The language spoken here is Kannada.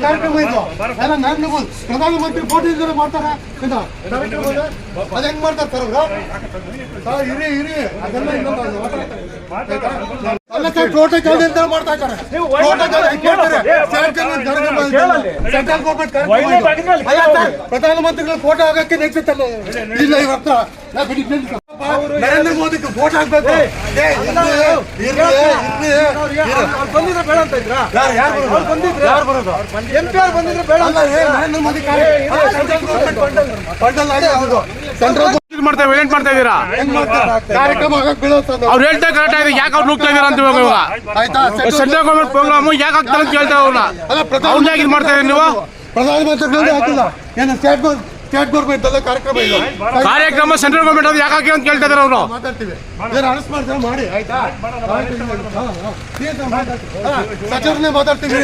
ಕಾರ್ಯಕ್ರಮ ನಾನು ನೀವು ಪ್ರಧಾನಮಂತ್ರಿ ಮಾಡ್ತಾರ ಅದ ಹೆಂಗ್ ಮಾಡ್ತಾರೆ ಸರ್ ಇರಿ ಇರಿ ಮಾಡ್ತಾ ಇದ್ದಾರೆ ಪ್ರಧಾನಮಂತ್ರಿಗಳ ಫೋಟೋ ಆಗಕ್ಕೆ ನೆಕ್ಸ್ಟ್ ಇಲ್ಲ ಇವತ್ತ ನಾ ಬಿಡಿ. ನರೇಂದ್ರ ಮೋದಿಗೆ ಫೋಟೋ ಹಾಕ್ಬೇಕು. ಏ, ಇರ್ಲಿ, ಇರ್ಲಿ, ಇರ್ಲಿ, ಇರ್ಲಿ. ಬಂದಿದ್ರೆ ಬೇಡ ಅಂತ ಇದ್ರಾ? ಯಾರು ಯಾರು ಬರೋದು? ಬಂದಿದ್ರೆ? ಯಾರು ಬರೋದು ಎಂ ಪಿ ಆರ್ ಬಂದಿದ್ರೆ ಬೇಡ ಅಲ್ಲ ನರೇಂದ್ರ ಮೋದಿ ಫಂಡಲ್. ಸೆಂಟ್ರಲ್ ಮಾಡ್ತಾ ವೇಟ್ ಮಾಡ್ತಾ ಮಾಡ್ತಾರೆ? ಕಾರ್ಯಕ್ರಮ. ಅವ್ರು ಹೇಳ್ತಾ ಕರೆಕ್ಟ್ ಆಗಿದೆ. ಯಾಕೆ ಅವ್ರು ನುಗ್ತಾ ಇದಾರೆ ಅಂತ ಇವಾಗ ಸೆಂಟ್ರಲ್ ಗೌರ್ಮೆಂಟ್ ಪ್ರೋಗ್ರಾಮ್ ಯಾಕೆ ಆಗ್ತಾರೆ ಅಂತ ಕೇಳ್ತಾ ಅವ್ರನ್ನ ಅಲ್ಲ ಅವ್ರನ್ನ ಯಾಕೆ ಇದು ಮಾಡ್ತಾ ಇದ್ದೀರಿ ನೀವು? ಪ್ರಧಾನಮಂತ್ರಿಗಳೇ ಹಾಕಿಲ್ಲ. ಏನು ಸ್ಟೇಟ್ ಸ್ಟೇಟ್ ಗೌರ್ಮೆಂಟ್ ಅಲ್ಲ ಕಾರ್ಯಕ್ರಮ ಇದು. ಕಾರ್ಯಕ್ರಮ ಸೆಂಟ್ರಲ್ ಗೌರ್ಮೆಂಟ್ ಅದು ಯಾಕೆ ಹಾಕಿ ಅಂತ ಕೇಳ್ತಾ ಇದಾರೆ ಅವರು? ಮಾತಾಡ್ತೀವಿ. ಏನು ಅರೆಸ್ಟ್ ಮಾಡ್ತಾರೆ? ಮಾಡಿ. ಆಯ್ತಾ? ಸಚಿವರನ್ನೇ ಮಾತಾಡ್ತೀವಿ.